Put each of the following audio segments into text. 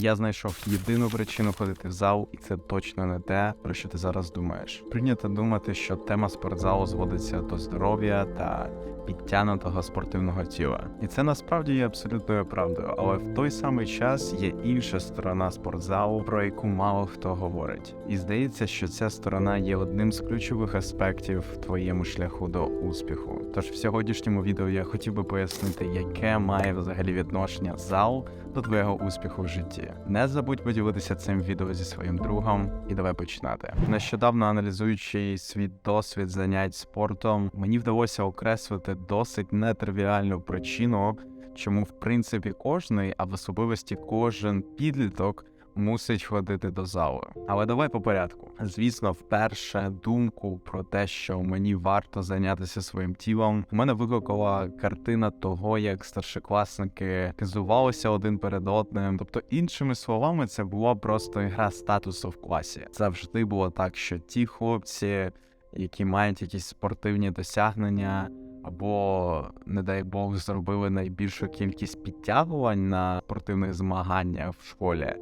Я знайшов єдину причину ходити в зал, і це точно не те, про що ти зараз думаєш. Прийнято думати, що тема спортзалу зводиться до здоров'я та підтягнутого спортивного тіла. І це насправді є абсолютною правдою, але в той самий час є інша сторона спортзалу, про яку мало хто говорить. І здається, що ця сторона є одним з ключових аспектів в твоєму шляху до успіху. Тож в сьогоднішньому відео я хотів би пояснити, яке має взагалі відношення зал до твоєго успіху в житті. Не забудь поділитися цим відео зі своїм другом, і давай починати. Нещодавно аналізуючи свій досвід занять спортом, мені вдалося окреслити досить нетривіальну причину, чому в принципі кожний, а в особливості кожен підліток. Мусить ходити до залу. Але давай по порядку. Звісно, вперше думку про те, що мені варто зайнятися своїм тілом, у мене викликала картина того, як старшокласники хизувалися один перед одним. Тобто, іншими словами, це була просто гра статусу в класі. Завжди було так, що ті хлопці, які мають якісь спортивні досягнення. Або, не дай Бог, зробили найбільшу кількість підтягувань на спортивних змаганнях в школі.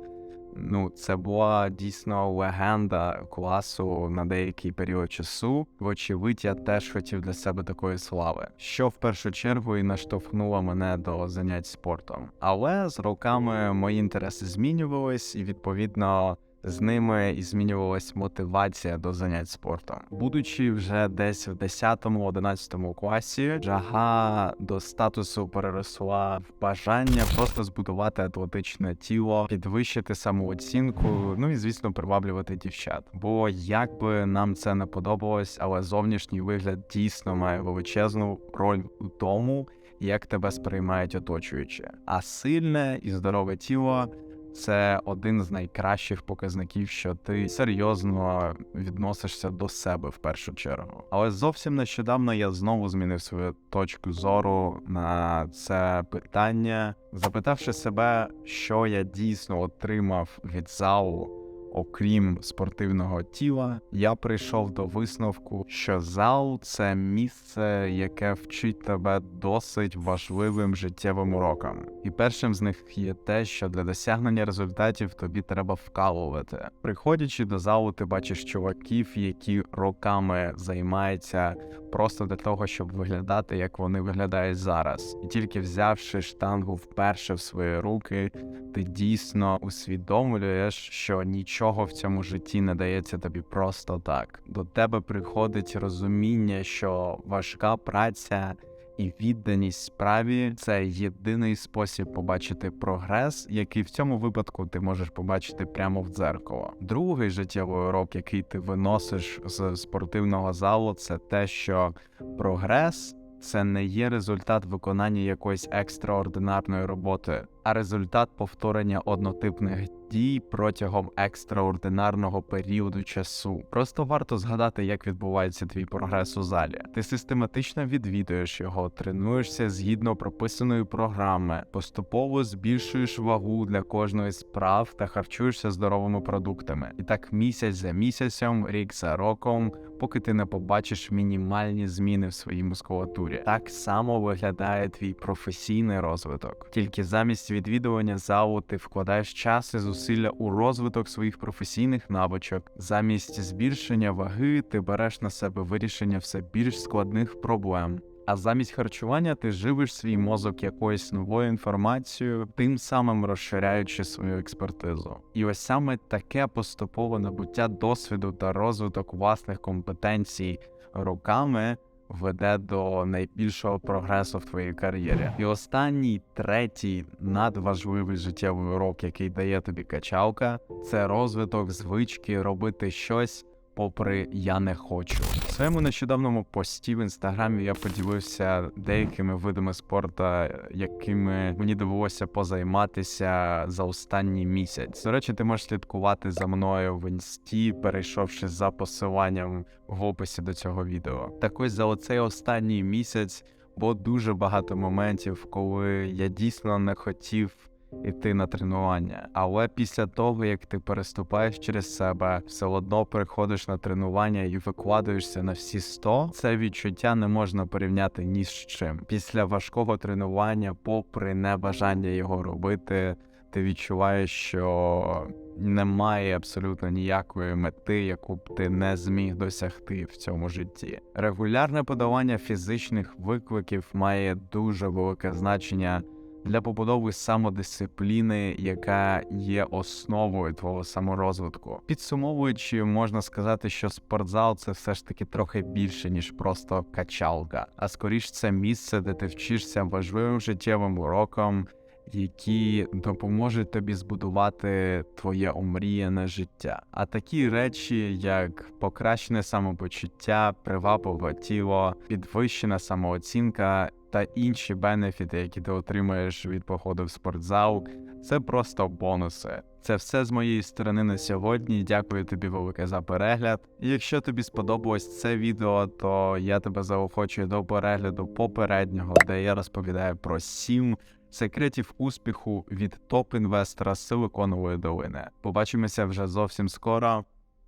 Ну, це була дійсно легенда класу на деякий період часу. Вочевидь, я теж хотів для себе такої слави, що в першу чергу і наштовхнуло мене до занять спортом. Але з роками мої інтереси змінювались, і відповідно з ними і змінювалась мотивація до занять спортом. Будучи вже десь в 10-11 класі, жага до статусу переросла в бажання просто збудувати атлетичне тіло, підвищити самооцінку, ну і звісно, приваблювати дівчат. Бо як би нам це не подобалось, але зовнішній вигляд дійсно має величезну роль у тому. Як тебе сприймають оточуючі, а сильне і здорове тіло це один з найкращих показників, що ти серйозно відносишся до себе в першу чергу. Але зовсім нещодавно я знову змінив свою точку зору на це питання, запитавши себе, що я дійсно отримав від залу. Окрім спортивного тіла, я прийшов до висновку, що зал це місце, яке вчить тебе досить важливим життєвим урокам. І першим з них є те, що для досягнення результатів тобі треба вкалувати. Приходячи до залу, ти бачиш чуваків, які роками займаються просто для того, щоб виглядати, як вони виглядають зараз, і тільки взявши штангу вперше в свої руки, ти дійсно усвідомлюєш, що нічого в цьому житті не дається тобі просто так. До тебе приходить розуміння, що важка праця. І відданість справі це єдиний спосіб побачити прогрес, який в цьому випадку ти можеш побачити прямо в дзеркало. Другий життєвий урок, який ти виносиш з спортивного залу, це те, що прогрес це не є результат виконання якоїсь екстраординарної роботи, а результат повторення однотипних дій протягом екстраординарного періоду часу. Просто варто згадати, як відбувається твій прогрес у залі. Ти систематично відвідуєш його, тренуєшся згідно прописаної програми, поступово збільшуєш вагу для кожної справ та харчуєшся здоровими продуктами. І так місяць за місяцем, рік за роком, поки ти не побачиш мінімальні зміни в своїй мускулатурі. Так само виглядає твій професійний розвиток. Тільки замість відвідування залу ти вкладаєш час і зусилля у розвиток своїх професійних навичок. Замість збільшення ваги ти береш на себе вирішення все більш складних проблем. А замість харчування ти живиш свій мозок якоюсь новою інформацією, тим самим розширяючи свою експертизу. І ось саме таке поступове набуття досвіду та розвиток власних компетенцій роками веде до найбільшого прогресу в твоїй кар'єрі. І останній третій надважливий життєвий урок, який дає тобі качалка, це розвиток звички робити щось. Попри я не хочу в своєму нещодавному пості в інстаграмі я поділився деякими видами спорту, якими мені довелося позайматися за останній місяць. До речі, ти можеш слідкувати за мною в інсті, перейшовши за посиланням в описі до цього відео. Так ось за оцей останній місяць було дуже багато моментів, коли я дійсно не хотів іти на тренування. Але після того, як ти переступаєш через себе, все одно приходиш на тренування і викладаєшся на всі 100, це відчуття не можна порівняти ні з чим. Після важкого тренування, попри небажання його робити. ти відчуваєш, що немає абсолютно ніякої мети, яку б ти не зміг досягти в цьому житті. Регулярне подавання фізичних викликів має дуже велике значення для побудови самодисципліни, яка є основою твого саморозвитку. Підсумовуючи, можна сказати, що спортзал це все ж таки трохи більше ніж просто качалка, а скоріш це місце, де ти вчишся важливим життєвим урокам. Які допоможуть тобі збудувати твоє омріяне життя. А такі речі, як покращене самопочуття, привабливе тіло, підвищена самооцінка та інші бенефіти, які ти отримаєш від походу в спортзал, це просто бонуси. Це все з моєї сторони на сьогодні. Дякую тобі велике за перегляд. Якщо тобі сподобалось це відео, то я тебе заохочую до перегляду попереднього, де я розповідаю про сім секретів успіху від топ-інвестора Силиконової долини. Побачимося вже зовсім скоро.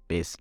Піс.